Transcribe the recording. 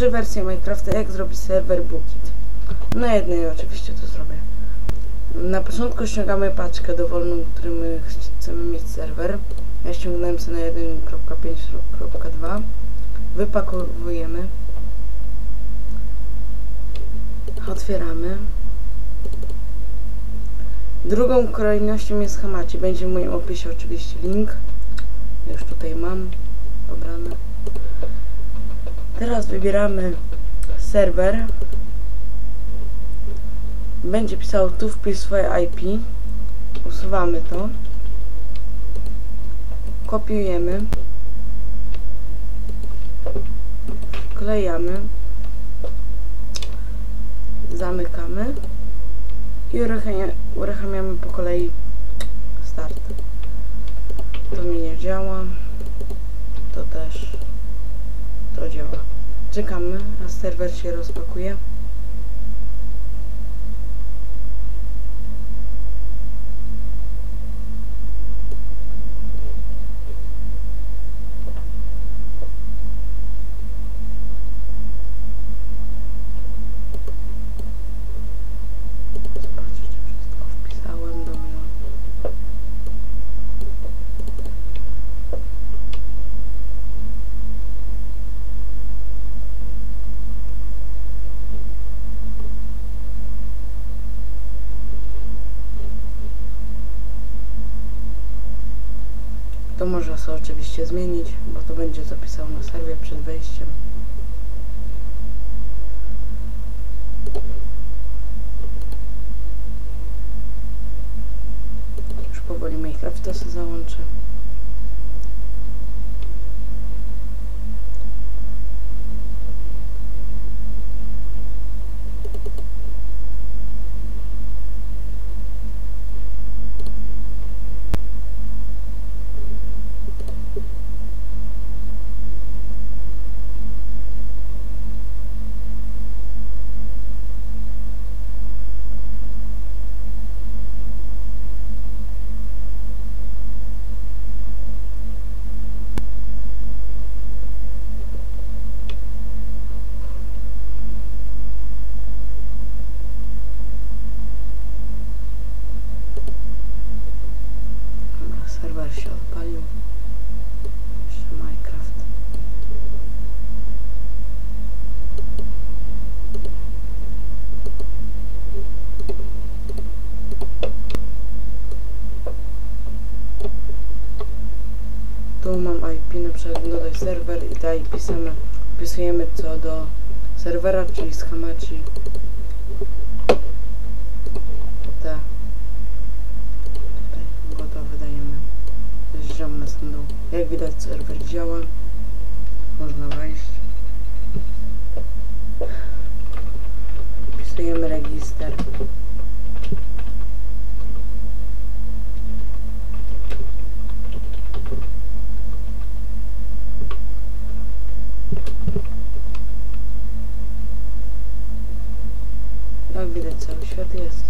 trzy wersje Minecrafta, jak zrobić serwer Bookit. Na jednej oczywiście to zrobię. Na początku ściągamy paczkę dowolną, którym my chcemy mieć serwer. Ja ściągnąłem sobie na 1.5.2. Wypakowujemy. Otwieramy. Drugą kolejnością jest Hamachi. Będzie w moim opisie oczywiście link. Już tutaj mam pobrane. Teraz wybieramy serwer. Będzie pisał tu wpisz swoje IP. Usuwamy to. Kopiujemy. Wklejamy. Zamykamy. I uruchamia- uruchamiamy po kolei start. To mi nie działa. To też. To działa. Czekamy, aż serwer się rozpakuje. To można sobie oczywiście zmienić, bo to będzie zapisał na serwie przed wejściem. Już powoli Minecrafta sobie załączę. Serwer się odpalił. Jeszcze Minecraft. Tu mam IP, na przykład dodaj serwer i IP same wpisujemy co do serwera, czyli z. Jak widać serwer działa. Można wejść. Wpisujemy register. Jak widać cały świat jest.